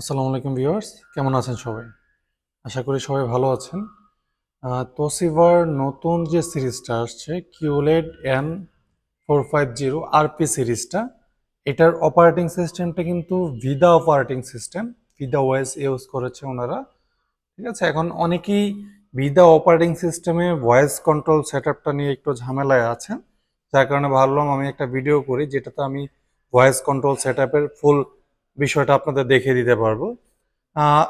আসসালামু আলাইকুম ভিউয়ার্স কেমন আছেন সবাই? আশা করি সবাই ভালো আছেন। আহ, তোসিবার নতুন যে সিরিজটা আসছে QLED N four five zero RP সিরিজটা এটার অপারেটিং সিস্টেমটা কিন্তু Vidaa operating system Vidaa OS use করেছে ওনারা। ঠিক আছে এখন অনেকেই ভিদা অপারেটিং সিস্টেমে ভয়েস কন্ট্রোল সেট নিয়ে একটু ঝামেলায় আছেন। যার কারণে ভাবলাম আমি একটা ভিডিও করি যেটাতে আমি ভয়েস কন্ট্রোল সেট ফুল বিষয়টা আপনাদের দেখিয়ে দিতে পারব।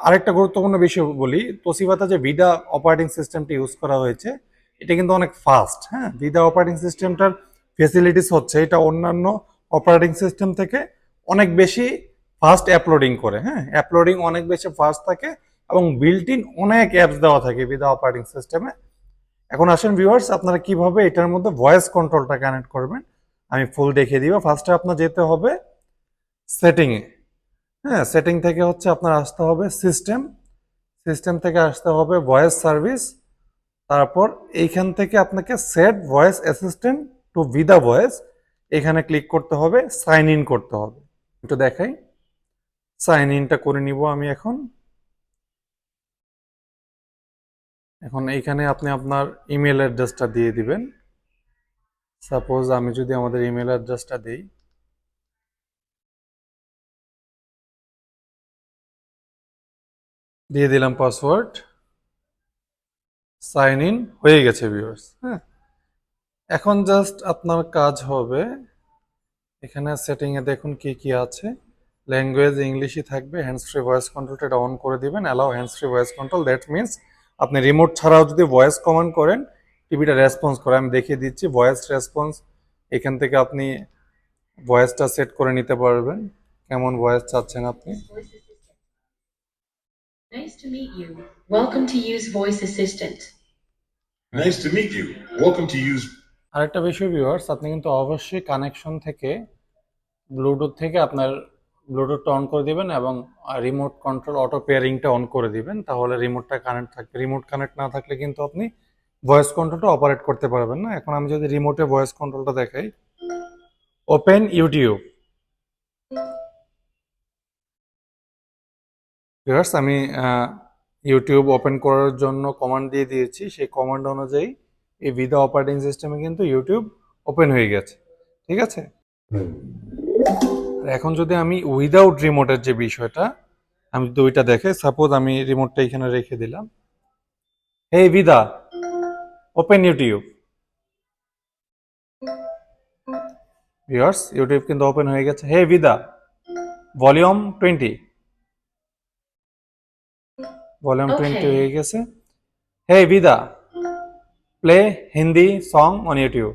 আরেকটা গুরুত্বপূর্ণ বিষয় বলি তোসিবাতে যে ভিডা অপারেটিং সিস্টেমটি ইউজ করা হয়েছে, এটা কিন্তু অনেক ফাস্ট হ্যাঁ? ভিডা অপারেটিং সিস্টেমটার ফেসিলিটিস হচ্ছে, এটা অন্যান্য অপারেটিং সিস্টেম থেকে অনেক বেশি ফাস্ট অ্যাপলোডিং করে হ্যাঁ? অ্যাপলোডিং অনেক বেশি ফাস্ট থাকে এবং বিল্ট ইন অনেক অ্যাপস দেওয়া থাকে ভিডা অপারেটিং সিস্টেমে। এখন আসেন ভিউয়ার্স আপনারা কীভাবে এটার মধ্যে ভয়েস কন্ট্রোলটা কানেক্ট করবেন? আমি ফুল দেখিয়ে দিব। ফার্স্টে আপনার যেতে হবে সেটিংয়ে হ্যাঁ সেটিং থেকে হচ্ছে আপনার আসতে হবে সিস্টেম সিস্টেম থেকে আসতে হবে ভয়েস সার্ভিস তারপর এইখান থেকে আপনাকে set voice assistant to the voice এখানে ক্লিক করতে হবে সাইন ইন করতে হবে। একটু দেখাই। সাইন ইনটা করে নিব আমি এখন। এখন এইখানে আপনি আপনার ইমেল অ্যাড্রেসটা দিয়ে দিবেন। সাপোজ আমি যদি আমাদের ইমেল অ্যাড্রেসটা দিই। দিয়ে দিলাম পাসওয়ার্ড। সাইন ইন হয়ে গেছে, ভিউয়ার্স। হ্যাঁ। এখন জাস্ট আপনার কাজ হবে এখানে সেটিংয়ে দেখুন কি কি আছে। ল্যাঙ্গুয়েজ ইংলিশই থাকবে হ্যান্ডস ফ্রি ভয়েস কন্ট্রোলটা এটা অন করে দিবেন। Allow hands free voice control that means আপনি রিমোট ছাড়াও যদি ভয়েস কমান্ড করেন টিভিটা রেসপন্স করে। আমি দেখিয়ে দিচ্ছি ভয়েস রেসপন্স এখান থেকে আপনি ভয়েসটা সেট করে নিতে পারবেন। কেমন ভয়েস চাচ্ছেন আপনি. Nice to meet you. Welcome to use Voice Assistant. Nice to meet you. Welcome to use আরেকটা বিষয় ভিউয়ার্স আপনি কিন্তু অবশ্যই কানেকশন থেকে ব্লুটুথ থেকে আপনার ব্লুটুথটা অন করে দিবেন এবং রিমোট কন্ট্রোল অটো পেয়ারিংটা অন করে দিবেন তাহলে রিমোটটা কানেক্ট থাকবে রিমোট কানেক্ট না থাকলে কিন্তু আপনি ভয়েস কন্ট্রোলটা অপারেট করতে পারবেন না এখন আমি যদি রিমোটে ভয়েস কন্ট্রোলটা দেখাই ওপেন ইউটিউব ভিউয়ার্স আমি ইউটিউব ওপেন করার জন্য কমান্ড দিয়ে দিয়েছি। সেই কমান্ড অনুযায়ী এই ভিদা অপারেটিং সিস্টেমে কিন্তু ইউটিউব ওপেন হয়ে গেছে। ঠিক আছে? এখন যদি আমি উইদাউট রিমোটের যে বিষয়টা, আমি যদি ওইটা দেখে সাপোজ আমি রিমোটটা এখানে রেখে দিলাম। Hey Vidaa open YouTube viewers YouTube কিন্তু ওপেন হয়ে গেছে। Hey Vidaa volume twenty volume twenty হয়ে গেছে। Hey Vidaa play Hindi song on YouTube.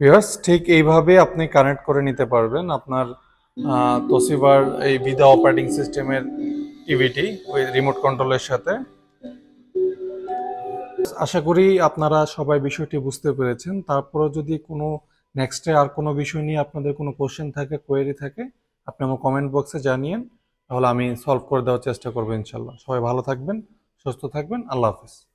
Viewers ঠিক এইভাবে আপনি কানেক্ট করে নিতে পারবেন আপনার তোসিবার এই ভিদা অপারেটিং সিস্টেমের টিভিটি ওই রিমোট কন্ট্রোলের সাথে। আশা করি আপনারা সবাই বিষয়টি বুঝতে পেরেছেন। তারপরে যদি কোনো নেক্সটে আর কোনো বিষয় নিয়ে আপনাদের কোনো কোশ্চেন থাকে কোয়েরি থাকে, আপনি আমার কমেন্ট বক্সে জানিয়েন, তাহলে আমি সলভ করে দেওয়ার চেষ্টা করব ইনশাল্লাহ। সবাই ভালো থাকবেন, সুস্থ থাকবেন, আল্লাহ হাফিজ।